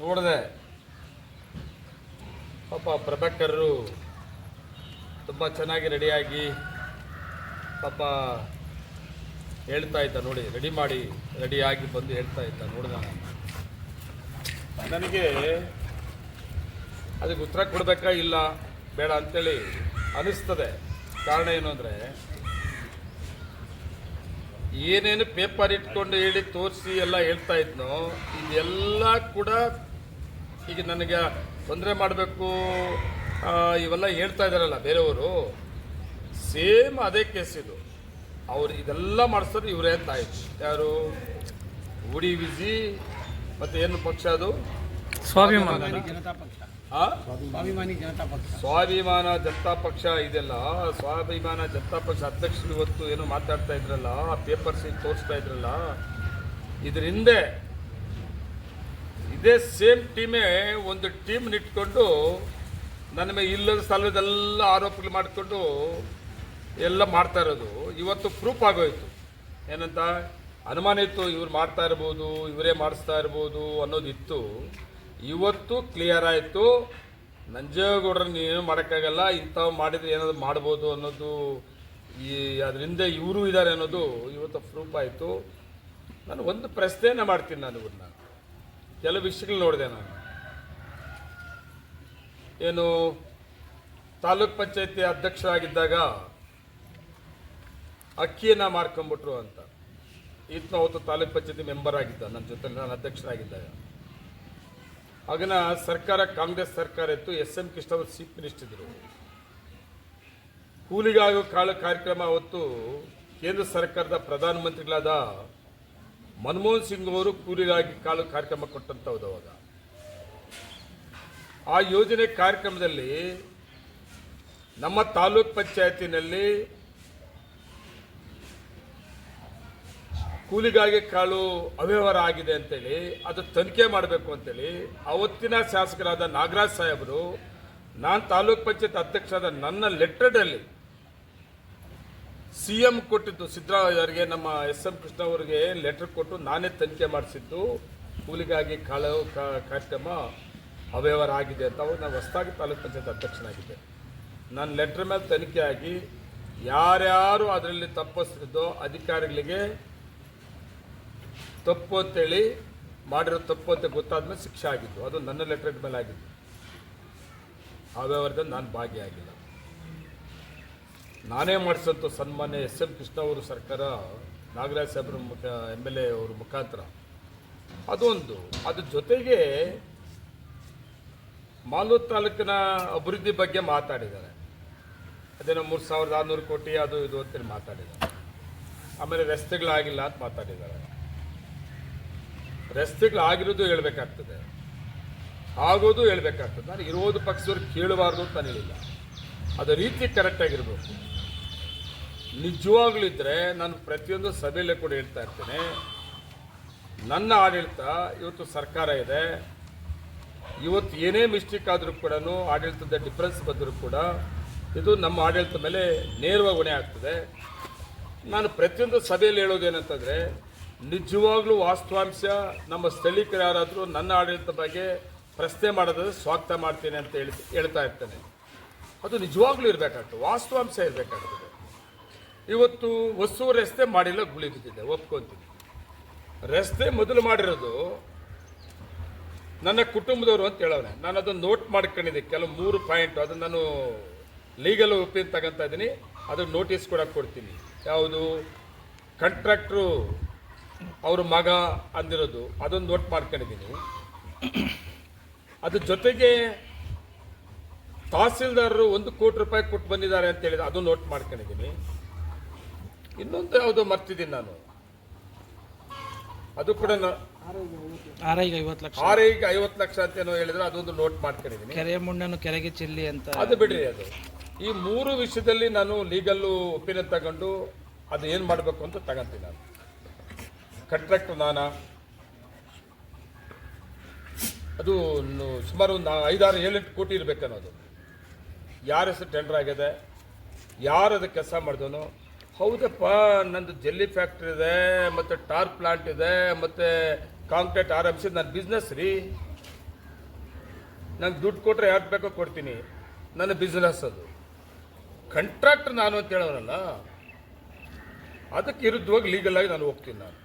ನೋಡಿದೆ. ಪಾಪ ಪ್ರಭಾಕರರು ತುಂಬ ಚೆನ್ನಾಗಿ ರೆಡಿಯಾಗಿ ಪಾಪ ಹೇಳ್ತಾ ಇದ್ದ ನೋಡಿ, ರೆಡಿ ಮಾಡಿ, ರೆಡಿಯಾಗಿ ಬಂದು ಹೇಳ್ತಾ ಇದ್ದ ನೋಡಿದ. ನಾನು ನನಗೆ ಅದಕ್ಕೆ ಉತ್ತರ ಕೊಡಬೇಕಾ ಇಲ್ಲ, ಬೇಡ ಅಂತೇಳಿ ಅನಿಸ್ತದೆ. ಕಾರಣ ಏನು ಅಂದರೆ ಏನೇನು ಪೇಪರ್ ಇಟ್ಕೊಂಡು ಹೇಳಿ ತೋರಿಸಿ ಎಲ್ಲ ಹೇಳ್ತಾ ಇದ್ನೋ, ಇದೆಲ್ಲ ಕೂಡ ಈಗ ನನಗೆ ತೊಂದರೆ ಮಾಡಬೇಕು ಇವೆಲ್ಲ ಹೇಳ್ತಾ ಇದ್ದಾರಲ್ಲ ಬೇರೆಯವರು. ಸೇಮ್ ಅದೇ ಕೇಸ್ ಇದು. ಅವ್ರು ಇದೆಲ್ಲ ಮಾಡಿಸೋದು ಇವರೇ ತಾಯಿ. ಯಾರು? ಉಡಿ ವಿಜಿ ಮತ್ತು ಏನು ಪಕ್ಷ ಅದು? ಸ್ವಾಭಿಮಾನ. ಜನತಾ ಪಕ್ಷ ಆ? ಸ್ವಾಭಿಮಾನಿ ಜನತಾ ಪಕ್ಷ. ಸ್ವಾಭಿಮಾನ ಜನತಾ ಪಕ್ಷ ಇದೆಲ್ಲ ಸ್ವಾಭಿಮಾನ ಜನತಾ ಪಕ್ಷ ಅಧ್ಯಕ್ಷರು ಇವತ್ತು ಏನು ಮಾತಾಡ್ತಾ ಇದ್ರಲ್ಲ ಆ ಪೇಪರ್ಸ್ ತೋರಿಸ್ತಾ ಇದ್ರಲ್ಲ ಇದ್ರ ಹಿಂದೆ ಇದೇ ಸೇಮ್ ಟೀಮೇ ಒಂದು ಟೀಮ್ ಇಟ್ಕೊಂಡು ನನ್ನ ಮೇಲೆ ಇಲ್ಲದ ಸ್ಥಳದೆಲ್ಲ ಆರೋಪಗಳು ಮಾಡಿಕೊಂಡು ಎಲ್ಲ ಮಾಡ್ತಾ ಇರೋದು. ಇವತ್ತು ಪ್ರೂಫ್ ಆಗೋಯ್ತು. ಏನಂತ ಅನುಮಾನ ಇತ್ತು ಇವ್ರು ಮಾಡ್ತಾ ಇರ್ಬೋದು ಇವರೇ ಮಾಡಿಸ್ತಾ ಇರ್ಬೋದು ಅನ್ನೋದಿತ್ತು. ಇವತ್ತು ಕ್ಲಿಯರ್ ಆಯಿತು. ನಂಜೇಗೌಡರ ನೀವೇನು ಮಾಡೋಕ್ಕಾಗಲ್ಲ, ಇಂಥವು ಮಾಡಿದ್ರೆ ಏನಾದರೂ ಮಾಡ್ಬೋದು ಅನ್ನೋದು ಈ ಅದರಿಂದ ಇವರು ಇದ್ದಾರೆ ಅನ್ನೋದು ಇವತ್ತು ಪ್ರೂಫ್ ಆಯಿತು. ನಾನು ಒಂದು ಪ್ರಶ್ನೆಯನ್ನು ಮಾಡ್ತೀನಿ ನಾನು ಇವ್ರನ್ನ. ಕೆಲವು ವಿಷಯಗಳು ನೋಡಿದೆ ನಾನು. ಏನು, ತಾಲೂಕ್ ಪಂಚಾಯತಿ ಅಧ್ಯಕ್ಷರಾಗಿದ್ದಾಗ ಅಕ್ಕಿಯನ್ನ ಮಾರ್ಕೊಂಬಿಟ್ರು ಅಂತ. ಇತ್ತು ಅವತ್ತು ತಾಲೂಕ್ ಪಂಚಾಯತಿ ಮೆಂಬರ್ ಆಗಿದ್ದ ನನ್ನ ಜೊತೆ, ನಾನು ಅಧ್ಯಕ್ಷರಾಗಿದ್ದಾಗ. ಆಗಿನ ಸರ್ಕಾರ, ಕಾಂಗ್ರೆಸ್ ಸರ್ಕಾರ ಇತ್ತು ಎಸ್ ಎಂ ಕೃಷ್ಣ ಅವರು ಚೀಫ್ ಮಿನಿಸ್ಟರ್ ಇದ್ದರು ಕೂಲಿಗಾಗೋ ಕಾಳು ಕಾರ್ಯಕ್ರಮ ಅವತ್ತು ಕೇಂದ್ರ ಸರ್ಕಾರದ ಪ್ರಧಾನಮಂತ್ರಿಗಳಾದ ಮನಮೋಹನ್ ಸಿಂಗ್ ಅವರು ಕೂಲಿಗಾಗಿ ಕಾಳು ಕಾರ್ಯಕ್ರಮ ಕೊಟ್ಟಂಥದ್ದು ಅವಾಗ. ಆ ಯೋಜನೆ ಕಾರ್ಯಕ್ರಮದಲ್ಲಿ ನಮ್ಮ ತಾಲೂಕ್ ಪಂಚಾಯತಿನಲ್ಲಿ ಕೂಲಿಗಾಗಿ ಕಾಳು ಅವ್ಯವಹಾರ ಆಗಿದೆ ಅಂತೇಳಿ, ಅದು ತನಿಖೆ ಮಾಡಬೇಕು ಅಂತೇಳಿ ಅವತ್ತಿನ ಶಾಸಕರಾದ ನಾಗರಾಜ್ ಸಾಹೇಬರು, ನಾನು ತಾಲೂಕ್ ಪಂಚಾಯತ್ ಅಧ್ಯಕ್ಷರಾದ ನನ್ನ ಲೆಟರ್ನಲ್ಲಿ ಸಿ ಎಂ ಕೊಟ್ಟಿದ್ದು, ಸಿದ್ದರಾಮಯ್ಯ ಅವರಿಗೆ, ನಮ್ಮ ಎಸ್ ಎಂ ಕೃಷ್ಣ ಅವರಿಗೆ ಲೆಟರ್ ಕೊಟ್ಟು ನಾನೇ ತನಿಖೆ ಮಾಡಿಸಿದ್ದು, ಕೂಲಿಗಾಗಿ ಕಾಳು ಕಾರ್ಯಕ್ರಮ ಅವ್ಯವಹಾರ ಆಗಿದೆ ಅಂತ ಅವಾಗ ನಾನು ಹೊಸದಾಗಿ ತಾಲೂಕ್ ಪಂಚಾಯತ್ ಅಧ್ಯಕ್ಷನಾಗಿದ್ದೆ ನನ್ನ ಲೆಟ್ರ್ ಮೇಲೆ ತನಿಖೆ ಆಗಿ, ಯಾರ್ಯಾರು ಅದರಲ್ಲಿ ತಪ್ಪಿಸ್ತಿದ್ದೋ ಅಧಿಕಾರಿಗಳಿಗೆ ತಪ್ಪು ಅಂತೇಳಿ ಮಾಡಿರೋ ತಪ್ಪು ಅಂತ ಗೊತ್ತಾದ್ಮೇಲೆ ಶಿಕ್ಷೆ ಆಗಿದ್ದು. ಅದು ನನ್ನ ಲೆಟರ್ ಮೇಲೆ ಆಗಿದ್ದು. ಆ ವ್ಯವಹಾರದಲ್ಲಿ ನಾನು ಭಾಗಿಯಾಗಿಲ್ಲ ನಾನೇ ಮಾಡಿಸಂತ ಸನ್ಮಾನ್ಯ ಎಸ್ ಎಂ ಕೃಷ್ಣ ಅವರು ಸರ್ಕಾರ, ನಾಗರಾಜ್ ಸಾಹೇಬ್ರ ಮುಖ ಎಂ ಎಲ್ ಎ ಅವ್ರ ಮುಖಾಂತರ. ಅದೊಂದು. ಅದ್ರ ಜೊತೆಗೆ ಮಾಲೂರು ತಾಲೂಕಿನ ಅಭಿವೃದ್ಧಿ ಬಗ್ಗೆ ಮಾತಾಡಿದ್ದಾರೆ. ಅದೇನೋ ಮೂರು ಸಾವಿರದ ಆರುನೂರು ಕೋಟಿ ಅದು ಇದು ಅಂತೇಳಿ ಮಾತಾಡಿದ್ದಾರೆ. ಆಮೇಲೆ ರಸ್ತೆಗಳಾಗಿಲ್ಲ ಅಂತ ಮಾತಾಡಿದ್ದಾರೆ. ರಸ್ತೆಗಳಾಗಿರೋದು ಹೇಳ್ಬೇಕಾಗ್ತದೆ. ಆಗೋದು ಹೇಳ್ಬೇಕಾಗ್ತದೆ. ನಾನು ಇರೋದು ಪಕ್ಷದವ್ರು ಕೇಳಬಾರ್ದು ಅಂತ ಹೇಳಿಲ್ಲ. ಅದು ರೀತಿ ಕರೆಕ್ಟಾಗಿರ್ಬೇಕು ನಿಜವಾಗ್ಲೂ ಇದ್ದರೆ ನಾನು ಪ್ರತಿಯೊಂದು ಸಭೆಯಲ್ಲೇ ಕೂಡ ಹೇಳ್ತಾ ಇರ್ತೇನೆ. ನನ್ನ ಆಡಳಿತ ಇವತ್ತು ಸರ್ಕಾರ ಇದೆ. ಇವತ್ತು ಏನೇ ಮಿಸ್ಟೇಕ್ ಆದರೂ ಕೂಡ ಆಡಳಿತದ ಡಿಫ್ರೆನ್ಸ್ ಬಂದರೂ ಕೂಡ ಇದು ನಮ್ಮ ಆಡಳಿತದ ಮೇಲೆ ನೇರವಾಗಿ ಹೊಣೆ ಆಗ್ತದೆ. ನಾನು ಪ್ರತಿಯೊಂದು ಸಭೆಯಲ್ಲಿ ಹೇಳೋದೇನಂತಂದರೆ ನಿಜವಾಗ್ಲೂ ವಾಸ್ತವಾಂಶ ನಮ್ಮ ಸ್ಥಳೀಕರು ಯಾರಾದರೂ ನನ್ನ ಆಡಳಿತ ಬಗ್ಗೆ ಪ್ರಶ್ನೆ ಮಾಡೋದಾದ್ರೆ ಸ್ವಾಗತ ಮಾಡ್ತೇನೆ ಅಂತ ಹೇಳಿ ಹೇಳ್ತಾ ಇರ್ತೇನೆ. ಅದು ನಿಜವಾಗ್ಲೂ ಇರಬೇಕಾಗ್ತದೆ. ವಾಸ್ತವಾಂಶ ಇರಬೇಕಾಗ್ತದೆ. ಇವತ್ತು ಹೊಸು ರಸ್ತೆ ಮಾಡಿಲ್ಲ, ಗುಳಿ ಬಿದ್ದಿದೆ. ಒಪ್ಕೊತೀನಿ. ರಸ್ತೆ ಮೊದಲು ಮಾಡಿರೋದು ನನ್ನ ಕುಟುಂಬದವರು ಅಂತ ಹೇಳೋಣ ನಾನು ಅದನ್ನು ನೋಟ್ ಮಾಡ್ಕೊಂಡಿದ್ದೆ. ಕೆಲವು ಮೂರು ಪಾಯಿಂಟ್. ಅದನ್ನು ನಾನು ಲೀಗಲ್ ಒಪ್ಪಿನ ತಗೊಂತ ಇದ್ದೀನಿ. ಅದು ನೋಟಿಸ್ ಕೂಡ ಕೊಡ್ತೀನಿ. ಯಾವುದು? ಕಾಂಟ್ರಾಕ್ಟ್ರು ಅವ್ರ ಮಗ ಅಂದಿರೋದು ಅದೊಂದು ನೋಟ್ ಮಾಡ್ಕೊಂಡಿದ್ದೀನಿ ಅದ್ರ ಜೊತೆಗೆ ತಹಸೀಲ್ದಾರರು ಒಂದು ಕೋಟಿ ರೂಪಾಯಿ ಕೊಟ್ಟು ಬಂದಿದ್ದಾರೆ ಅಂತ ಹೇಳಿದ್ರೆ ಅದು ನೋಟ್ ಮಾಡ್ಕೊಂಡಿದ್ದೀನಿ ಇನ್ನೊಂದು ಯಾವುದೋ ಮರ್ತಿದ್ದೀನಿ ನಾನು. ಅದು ಕೂಡ ಆರೈಗೆ ಐವತ್ತು ಲಕ್ಷ. ಆರೈಗೆ ಐವತ್ತು ಲಕ್ಷ ಅಂತ ಏನೋ ಹೇಳಿದ್ರೆ ಅದೊಂದು ನೋಟ್ ಮಾಡ್ಕೊಂಡಿದ್ದೀನಿ ಕೆರೆಯ ಮುಣ್ಣನ್ನು ಕೆರೆಗೆ ಚೆಲ್ಲಿ ಅಂತ. ಅದು ಬಿಡ್ರಿ ಅದು. ಈ ಮೂರು ವಿಷಯದಲ್ಲಿ ನಾನು ಲೀಗಲ್ಲು ಒಪಿನಿಯನ್ ತಗೊಂಡು ಅದು ಏನು ಮಾಡಬೇಕು ಅಂತ ತಗೊಂತೀನಿ ನಾನು. ಕಾಂಟ್ರಾಕ್ಟ್ ನಾನಾ. ಅದು ಸುಮಾರು ಒಂದು ಐದಾರು ಏಳೆಂಟು ಕೋಟಿ ಇರಬೇಕನ್ನೋದು ಯಾರ ಹೆಸರು ಟೆಂಡರ್ ಆಗಿದೆ, ಯಾರು ಅದಕ್ಕೆ ಕೆಲಸ ಮಾಡಿದವನು ಹೌದಪ್ಪ, ನಂದು ಜೆಲ್ಲಿ ಫ್ಯಾಕ್ಟ್ರಿ ಇದೆ, ಮತ್ತು ಟಾರ್ ಪ್ಲಾಂಟ್ ಇದೆ, ಮತ್ತು ಕಾಂಕ್ರೀಟ್ ಆರಂಭಿಸಿ ನನ್ನ ಬಿಸ್ನೆಸ್ ರೀ. ನಂಗೆ ದುಡ್ಡು ಕೊಟ್ಟರೆ ಯಾರು ಬೇಕೋ ಕೊಡ್ತೀನಿ. ನನ್ನ ಬಿಸ್ನೆಸ್ ಅದು. ಕಂಟ್ರಾಕ್ಟ್ ನಾನು ಅಂತ ಹೇಳೋನಲ್ಲ. ಅದಕ್ಕೆ ವಿರುದ್ಧವಾಗಿ ಲೀಗಲ್ ಆಗಿ ನಾನು ಹೋಗ್ತೀನಿ ನಾನು.